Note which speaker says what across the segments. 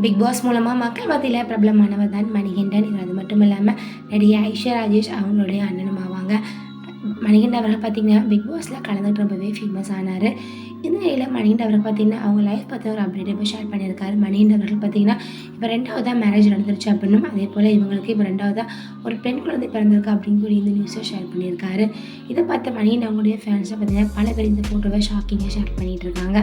Speaker 1: Big pass மூலமாக மக்கள் மத்தியில் பிரபலமானவர் தான் மணிகண்டன். இவர் அது மட்டும் இல்லாமல் நடிகை ஐஸ்வர் ராஜேஷ் அவங்களுடைய அண்ணனும் ஆவாங்க மணிகண்ட அவர்கள் பார்த்திங்கன்னா பிக் பாஸில் கலந்துக்கிட்டு ரொம்பவே ஃபேமஸ் ஆனார். இந்த நிலையில் மணிகண்ட அவர்கள் பார்த்திங்கன்னா அவங்க லைஃப் பற்றி ஒரு அப்டேட்டை போய் ஷேர் பண்ணியிருக்காரு. மணிகண்ட அவர்கள் பார்த்திங்கன்னா இப்போ ரெண்டாவதாக மேரேஜ் நடந்துருச்சு அப்படின்னும் அதே போல் இவங்களுக்கு இப்போ ரெண்டாவதாக ஒரு பெண் குழந்தை பிறந்திருக்கு அப்படின்னு கூடிய இந்த நியூஸை ஷேர் பண்ணியிருக்காரு. இதை பார்த்த மணிகண்ட அவங்களுடைய ஃபேன்ஸை பார்த்திங்கன்னா பல பேர் இந்த ஃபோட்டோவை ஷாக்கிங்காக ஷேர் பண்ணிகிட்டு இருக்காங்க.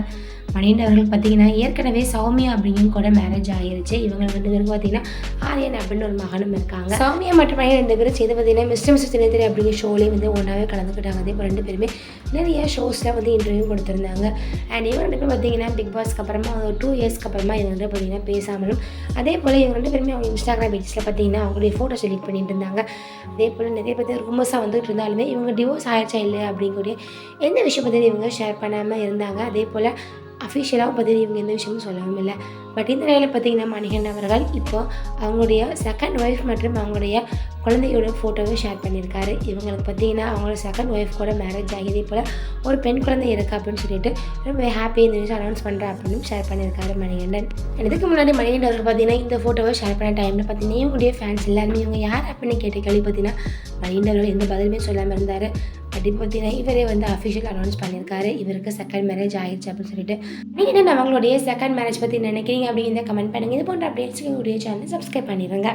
Speaker 1: மணிகண்ட அவர்கள் பார்த்திங்கன்னா ஏற்கனவே சௌமியா அப்படிங்கும் கூட மேரேஜ் ஆகிருச்சு இவங்க ரெண்டு பேருக்கு பார்த்திங்கன்னா ஆரியன் அப்படின்னு ஒரு மகனும் இருக்காங்க. சௌமியா மற்றும் மணிகண்டன் ரெண்டு பேரும் சேர்ந்து பார்த்திங்கன்னா மிஸ்டர் மிஸ்டர் தினத்திரி அப்படிங்கிற ஷோலேயே வந்து ஒன்றாவே கலந்துக்கிட்டாங்க. அதே போல் ரெண்டு பேருமே நிறைய ஷோஸில் வந்து இன்டர்வியூ கொடுத்துருந்தாங்க. அண்ட் இவங்க ரெண்டு பேரும் பார்த்தீங்கன்னா பிக் பாஸ்க்கு அப்புறமா ஒரு டூ இயர்ஸ்க்கு அப்புறமா இவங்க ரெண்டு பார்த்தீங்கன்னா பேசாமலும் அதே போல் இவங்க ரெண்டு பேருமே அவங்க இன்ஸ்டாகிராம் பேஜஸில் பார்த்தீங்கன்னா அவங்களுடைய ஃபோட்டோஸ் எடிட் பண்ணிட்டு இருந்தாங்க. அதே போல் நிறைய பேர் ரூமர்ஸாக வந்துட்டு இருந்தாலுமே இவங்க டிவோர்ஸ் ஆயிடுச்சா இல்லை அப்படிங்கக்கூடிய எந்த விஷயம் பற்றி இவங்க ஷேர் பண்ணாமல் இருந்தாங்க. அதே போல் அஃபிஷியலாக பார்த்தீங்கன்னா இவங்க எந்த விஷயமும் சொல்லவும் இல்லை. பட் இந்த நிலையில் பார்த்தீங்கன்னா மணிகண்டன் அவர்கள் இப்போ அவங்களுடைய செகண்ட் ஒய்ஃப் மற்றும் அவங்களுடைய குழந்தையோட ஃபோட்டோவை ஷேர் பண்ணியிருக்காரு. இவங்களுக்கு பார்த்தீங்கன்னா அவங்களோட செகண்ட் ஒய்ஃப் கூட மேரேஜ் ஆகியது போல் ஒரு பெண் குழந்தை இருக்கா அப்படின்னு சொல்லிட்டு ரொம்ப ஹாப்பி இந்த நியூஸ் அனௌன்ஸ் பண்ணுறா அப்படின்னு ஷேர் பண்ணியிருக்காரு மணிகண்டன். இதுக்கு முன்னாடி மணிகண்டன் பார்த்தீங்கன்னா இந்த ஃபோட்டோவை ஷேர் பண்ண டைமில் பார்த்தீங்கன்னா இவங்களுடைய ஃபேன்ஸ் எல்லாருமே இவங்க யார் அப்படின்னு கேட்ட கேள்வி பார்த்தீங்கன்னா மணிகண்டன் அவர்கள் எந்த பதிலுமே சொல்லாமல் இருந்தார். அப்படி பார்த்தீங்கன்னா இவரே வந்து அஃபிஷியல் அனௌன்ஸ் பண்ணியிருக்காரு. இவருக்கு செகண்ட் மேரேஜ் ஆயிடுச்சு அப்படின்னு சொல்லிட்டு. நீங்கள் என்ன அவங்களுடைய செகண்ட் மேரேஜ் பற்றி நினைக்கிறீங்க அப்படிங்கிறத கமெண்ட் பண்ணுங்கள் இது போன்ற அப்டேட்ஸ்க்கு உடைய சேனல் சப்ஸ்கிரைப் பண்ணிடுங்க